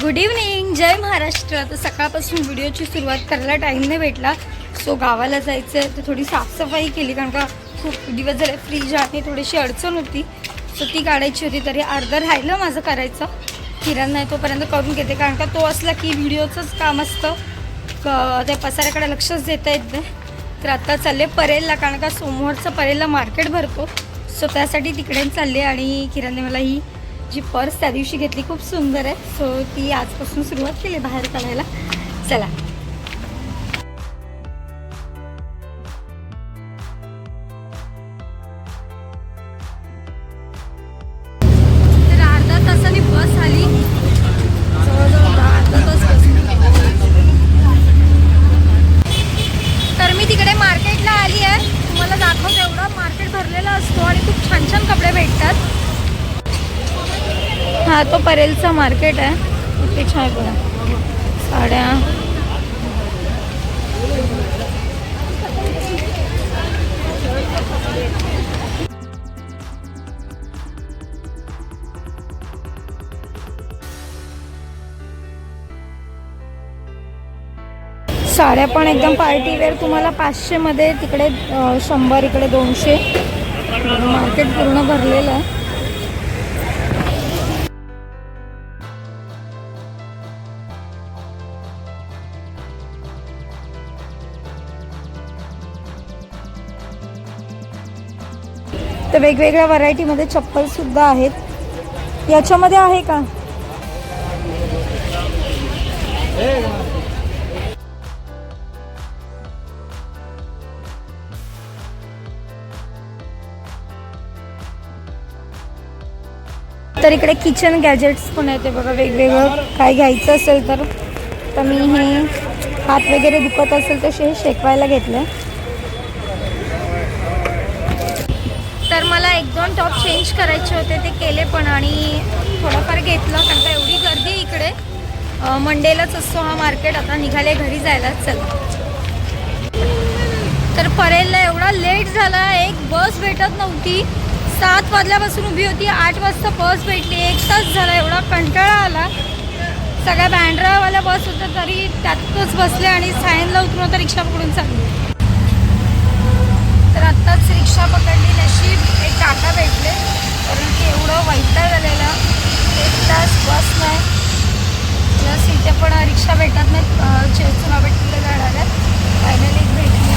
Good evening जय महाराष्ट्र. आता सकाळपासून व्हिडिओची सुरुवात करायला टाईम नाही भेटला. सो गावाला जायचं आहे तर थोडी साफसफाई केली कारण का खूप दिवस झाले फ्रीज आणि थोडीशी अडचण होती. सो ती काढायची होती. तरी अर्धं राहिलं माझं करायचं. किरण नाही तोपर्यंत करून घेते कारण का तो असला की व्हिडिओचंच काम असतं. क- त्या पसाऱ्याकडे लक्षच देता येत नाही. तर आता चालले परेलला कारण का सोमवारचं परेलला मार्केट भरतो. सो त्यासाठी तिकडे चालले आणि किरणने मला ही जी पर्स त्या दिवशी घेतली खूप सुंदर आहे. सो ती आजपासून सुरुवात केली बाहेर काढायला. चला. तर अर्धा तासाने बस आली. जवळजवळ अर्धा तास तर मी तिकडे मार्केटला आली आहे. तुम्हाला दाखवते एवढं. मार्केट भरलेला असतो आणि खूप छान छान कपडे भेटतात. हा तो परेलचा मार्केट आहे. इथे छान आहे बघा. साड्या. साड्या पण एकदम पार्टी वेअर तुम्हाला पाचशेमध्ये तिकडे शंभर इकडे दोनशे. मार्केट पूर्ण भरलेलं आहे. तर वेगवेगळ्या व्हरायटीमध्ये चप्पल सुद्धा आहेत. याच्यामध्ये आहे का? तर इकडे किचन गॅजेट्स पण आहेत. ते बघा वेगवेगळं काय घ्यायचं असेल तर. तर मी हे हात वगैरे दुखत असेल तसे हे शेकवायला घेतलं मला एक दोन टॉप चेंज करायचे होते ते केले पण आणि थोडंफार घेतलं कारण का एवढी गर्दी इकडे. मंडेलाच असतो हा मार्केट आता निघाले घरी जायला चला. तर परेलला एवढा लेट झाला एक बस भेटत नव्हती. सात वाजल्यापासून उभी होती आठ वाजता बस भेटली एक तास झाला एवढा कंटाळा आला. सगळ्या बँड्रावाल्या बस होत्या तरी त्यातच बसले आणि सायनला उतरून आता रिक्षा पकडून चालली. तर आत्ताच रिक्षा पकडली नशीब एक काका भेटले. कारण की एवढं वैताग झालेला एक तास बस नाही. प्लस इथे पण रिक्षा भेटत नाहीत. चेचुना भेटलेलं जाणार आहे फायनली भेटली.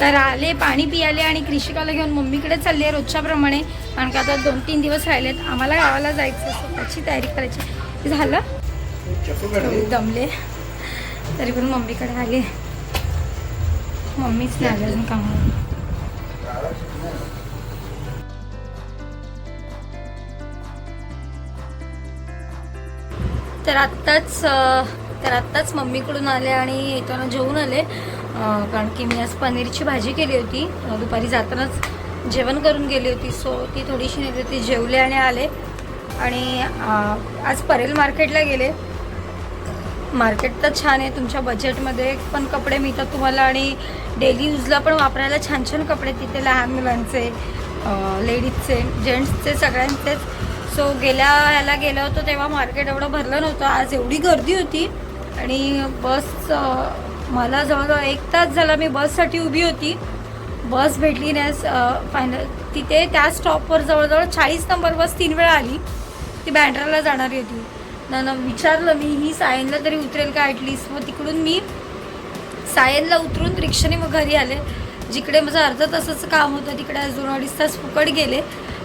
तर आले पाणी पियाले आणि कृषिकाला घेऊन मम्मीकडे चालली आहे रोजच्या प्रमाणे कारण का आता दोन तीन दिवस राहिलेत. आम्हाला गावाला जायचं त्याची तयारी करायची. झालं? दमले. तरी पण मम्मीकडे आले. मम्मीच नाही अजून कामावर तर आत्ताच तर आत्ताच मम्मीकडून आले आणि येताना जेवून आले. कारण की मी आज पनीरची भाजी केली होती. दुपारी जातानाच जेवण करून गेली होती. सो ती थोडीशी नेली होती जेवले आणि आले. आणि आज परेल मार्केटला गेले. मार्केट तर छान आहे तुमच्या बजेटमध्ये पण कपडे मिळतात तुम्हाला आणि डेली यूजला पण वापरायला छान छान कपडे तिथे लहान मुलांचे लेडीजचे जेंट्सचे सगळ्यांचेच. सो गेल्या ह्याला गेलो होतो तेव्हा मार्केट एवढं भरलं नव्हतं. आज एवढी गर्दी होती आणि बस मला जवळजवळ एक तास झाला मी बससाठी उभी होती. बस भेटली नाही फायनल तिथे त्या स्टॉपवर जवळजवळ चाळीस नंबर बस तीन वेळा आली. ती बँड्राला जाणारी होती. ना ना विचारलं मी ही सायनला तरी उतरेल का ॲटलिस्ट मग तिकडून मी सायनला उतरून रिक्षाने मग घरी आले. जिकडे माझं अर्धा तासाचं काम होतं तिकडे आज दोन अडीच तास फुकट गेले.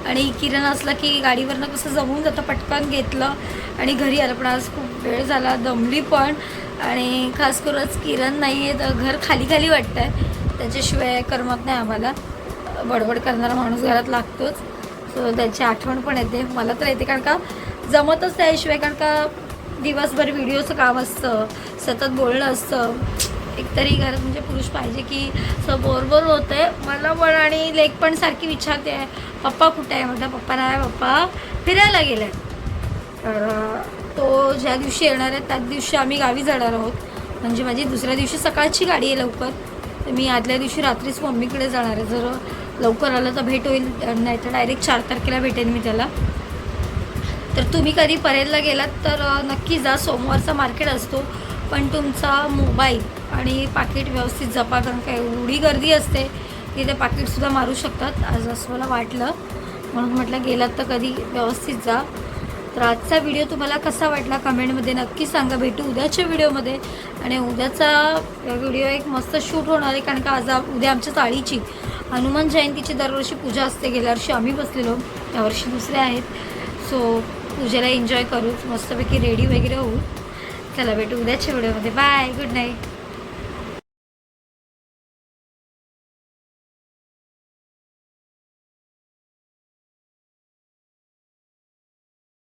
आणि किरण असला की गाडीवरनं कसं जमून जातं पटकन घेतलं. आणि घरी आलं पण आज खूप वेळ झाला दमली पण. आणि खास करून आज किरण नाही आहे तर घर खाली खाली वाटतं आहे त्याच्याशिवाय करमत नाही आम्हाला. बडबड करणारा माणूस घरात लागतोच. सो त्याची आठवण पण येते. मला तर येते कारण का जमतच त्याशिवाय कारण का दिवसभर व्हिडिओचं काम असतं सतत बोलणं असतं. एकतरी घरात म्हणजे पुरुष पाहिजे की असं बोरबोर होतं आहे मला पण आणि लेक पण सारखी विचारते पप्पा कुठे आहे? म्हटलं पप्पा नाही पप्पा फिरायला गेले तर तो ज्या दिवशी येणार आहे त्याच दिवशी आम्ही गावी जाणार आहोत. म्हणजे माझी दुसऱ्या दिवशी सकाळची गाडी आहे लवकर. तर मी आदल्या दिवशी रात्रीच मम्मीकडे जाणार आहे. जर लवकर आलं तर भेट होईल. नाही तर डायरेक्ट चार तारखेला भेटेन मी त्याला. तर तुम्ही कधी परेलला गेलात तर नक्की जा. सोमवारचा मार्केट असतो. पण तुमचा मोबाईल आणि पाकिट व्यवस्थित जपा. कारण काय एवढी गर्दी असते की ते पाकिटसुद्धा मारू शकतात. आज असं मला वाटलं. म्हणून म्हटलं गेलात तर कधी व्यवस्थित जा. तर आजचा व्हिडिओ तुम्हाला कसा वाटला कमेंटमध्ये नक्की सांगा. भेटू उद्याच्या व्हिडिओमध्ये. आणि उद्याचा व्हिडिओ एक मस्त शूट होणार आहे. कारण का आज उद्या आमच्या चाळीची. हनुमान जयंतीची दरवर्षी पूजा असते. गेल्या वर्षी आम्ही बसलेलो. यावर्षी दुसरे आहेत. सो पूजेला एन्जॉय करूच मस्तपैकी रेडी वगैरे होऊ. चला भेटू उद्याच्या व्हिडिओमध्ये बाय गुड नाईट